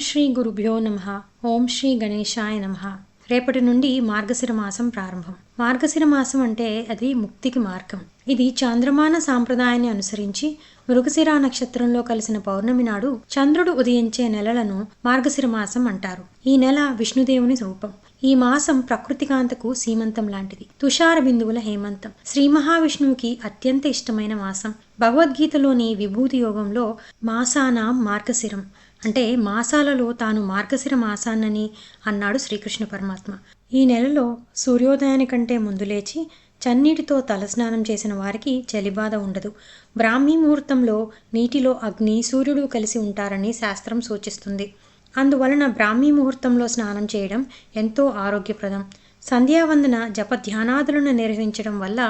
శ్రీ గురుభ్యో నమ. ఓం శ్రీ గణేశాయ నమ. రేపటి నుండి మార్గశిర మాసం ప్రారంభం. మార్గశిర మాసం అంటే అది ముక్తికి మార్గం. ఇది చాంద్రమాన సాంప్రదాయాన్ని అనుసరించి మృగశిర నక్షత్రంలో కలిసిన పౌర్ణమి నాడు చంద్రుడు ఉదయించే నెలలను మార్గశిర మాసం అంటారు. ఈ నెల విష్ణుదేవుని రూపం. ఈ మాసం ప్రకృతికాంతకు సీమంతం లాంటిది. తుషార బిందువుల హేమంతం. శ్రీ మహావిష్ణువుకి అత్యంత ఇష్టమైన మాసం. భగవద్గీతలోని విభూతి యోగంలో మాసానాం మార్గశిరం. అంటే మాసాలలో తాను మార్గశిర మాసాన్నని అన్నాడు శ్రీకృష్ణ పరమాత్మ. ఈ నెలలో సూర్యోదయానికంటే ముందు లేచి చన్నీటితో తలస్నానం చేసిన వారికి చలిబాధ ఉండదు. బ్రాహ్మీ ముహూర్తంలో నీటిలో అగ్ని సూర్యుడు కలిసి ఉంటారని శాస్త్రం సూచిస్తుంది. అందువలన బ్రాహ్మీ ముహూర్తంలో స్నానం చేయడం ఎంతో ఆరోగ్యప్రదం. సంధ్యావందన జప ధ్యానాదులను నిర్వహించడం వల్ల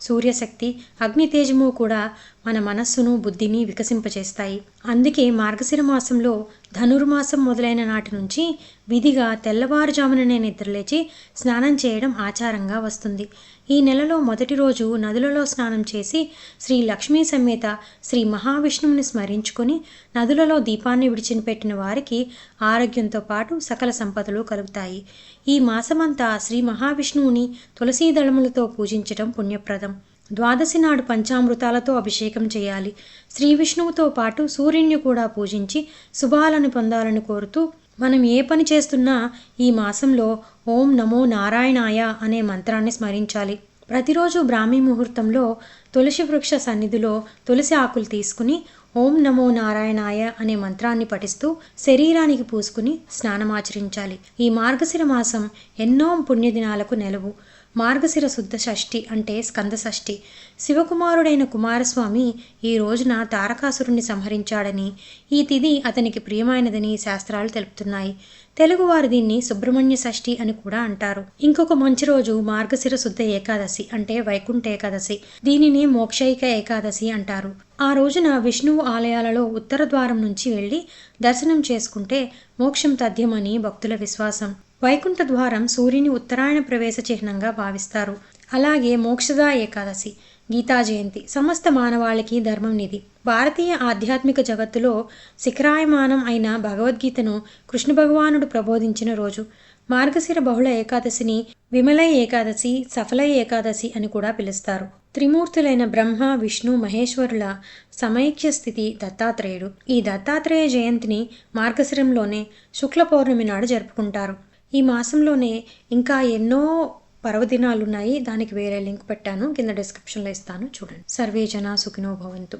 సూర్యశక్తి అగ్నితేజము కూడా మన మనస్సును బుద్ధిని వికసింపచేస్తాయి. అందుకే మార్గశిర మాసంలో ధనుర్మాసం మొదలైన నాటి నుంచి విధిగా తెల్లవారుజాముననే నిద్రలేచి స్నానం చేయడం ఆచారంగా వస్తుంది. ఈ నెలలో మొదటి రోజు నదులలో స్నానం చేసి శ్రీ లక్ష్మీ సమేత శ్రీ మహావిష్ణువుని స్మరించుకొని నదులలో దీపాన్ని విడిచిపెట్టిన వారికి ఆరోగ్యంతో పాటు సకల సంపదలు కలుగుతాయి. ఈ మాసమంతా శ్రీ మహావిష్ణువుని తులసీ దళములతో పూజించడం పుణ్యప్రదం. ద్వాదశి నాడు పంచామృతాలతో అభిషేకం చేయాలి. శ్రీ విష్ణువుతో పాటు సూర్యుని కూడా పూజించి శుభాలను పొందాలని కోరుతూ మనం ఏ పని చేస్తున్నా ఈ మాసంలో ఓం నమో నారాయణాయ అనే మంత్రాన్ని స్మరించాలి. ప్రతిరోజు బ్రాహ్మీ ముహూర్తంలో తులసి వృక్ష సన్నిధిలో తులసి ఆకులు తీసుకుని ఓం నమో నారాయణాయ అనే మంత్రాన్ని పఠిస్తూ శరీరానికి పూసుకుని స్నానమాచరించాలి. ఈ మార్గశిర మాసం ఎన్నో పుణ్యదినాలకు నెలవు. మార్గశిర శుద్ధ షష్ఠి అంటే స్కంద షష్ఠి. శివకుమారుడైన కుమారస్వామి ఈ రోజున తారకాసురుణ్ణి సంహరించాడని ఈ తిథి అతనికి ప్రియమైనదని శాస్త్రాలు తెలుపుతున్నాయి. తెలుగువారు దీన్ని సుబ్రహ్మణ్య షష్ఠి అని కూడా అంటారు. ఇంకొక మంచి రోజు మార్గశిర శుద్ధ ఏకాదశి అంటే వైకుంఠ ఏకాదశి. దీనిని మోక్షైక ఏకాదశి అంటారు. ఆ రోజున విష్ణువు ఆలయాలలో ఉత్తర ద్వారం నుంచి వెళ్ళి దర్శనం చేసుకుంటే మోక్షం తథ్యమని భక్తుల విశ్వాసం. వైకుంఠ ద్వారం సూర్యుని ఉత్తరాయణ ప్రవేశ చిహ్నంగా భావిస్తారు. అలాగే మోక్షదా ఏకాదశి గీతా జయంతి సమస్త మానవాళికి ధర్మం నిధి. భారతీయ ఆధ్యాత్మిక జగత్తులో శిఖరాయమానం అయిన భగవద్గీతను కృష్ణ భగవానుడు ప్రబోధించిన రోజు. మార్గశిర బహుళ ఏకాదశిని విమలయ ఏకాదశి సఫలయ ఏకాదశి అని కూడా పిలుస్తారు. త్రిమూర్తులైన బ్రహ్మ విష్ణు మహేశ్వరుల సమైక్య స్థితి దత్తాత్రేయుడు. ఈ దత్తాత్రేయ జయంతిని మార్గశిరంలోనే శుక్ల పౌర్ణమి నాడు జరుపుకుంటారు. ఈ మాసంలోనే ఇంకా ఎన్నో పర్వదినాలు ఉన్నాయి దానికి వేరే లింక్ పెట్టాను. కింద డిస్క్రిప్షన్లో ఇస్తాను. చూడండి. సర్వే జన సుఖినో భవంతు.